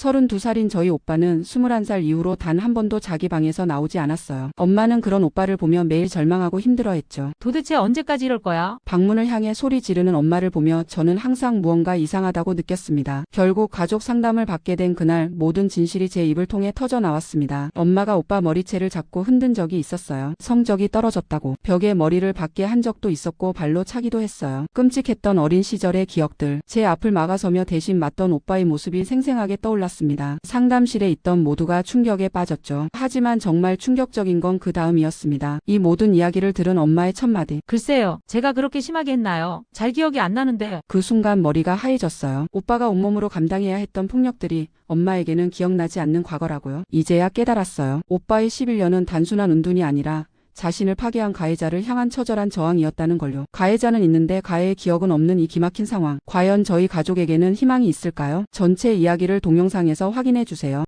32살인 저희 오빠는 21살 이후로 단 한 번도 자기 방에서 나오지 않았어요. 엄마는 그런 오빠를 보며 매일 절망하고 힘들어했죠. 도대체 언제까지 이럴 거야? 방문을 향해 소리 지르는 엄마를 보며 저는 항상 무언가 이상하다고 느꼈습니다. 결국 가족 상담을 받게 된 그날 모든 진실이 제 입을 통해 터져 나왔습니다. 엄마가 오빠 머리채를 잡고 흔든 적이 있었어요. 성적이 떨어졌다고 벽에 머리를 박게 한 적도 있었고 발로 차기도 했어요. 끔찍했던 어린 시절의 기억들 제 앞을 막아서며 대신 맞던 오빠의 모습이 생생하게 떠올랐 습니다. 상담실에 있던 모두가 충격에 빠졌죠. 하지만 정말 충격적인 건 그 다음이었습니다. 이 모든 이야기를 들은 엄마의 첫마디 글쎄요. 제가 그렇게 심하게 했나요? 잘 기억이 안 나는데. 그 순간 머리가 하얘졌어요. 오빠가 온몸으로 감당해야 했던 폭력들이 엄마에게는 기억나지 않는 과거라고요. 이제야 깨달았어요. 오빠의 11년은 단순한 은둔이 아니라 자신을 파괴한 가해자를 향한 처절한 저항이었다는 걸요. 가해자는 있는데 가해의 기억은 없는 이 기막힌 상황. 과연 저희 가족에게는 희망이 있을까요? 전체 이야기를 동영상에서 확인해 주세요.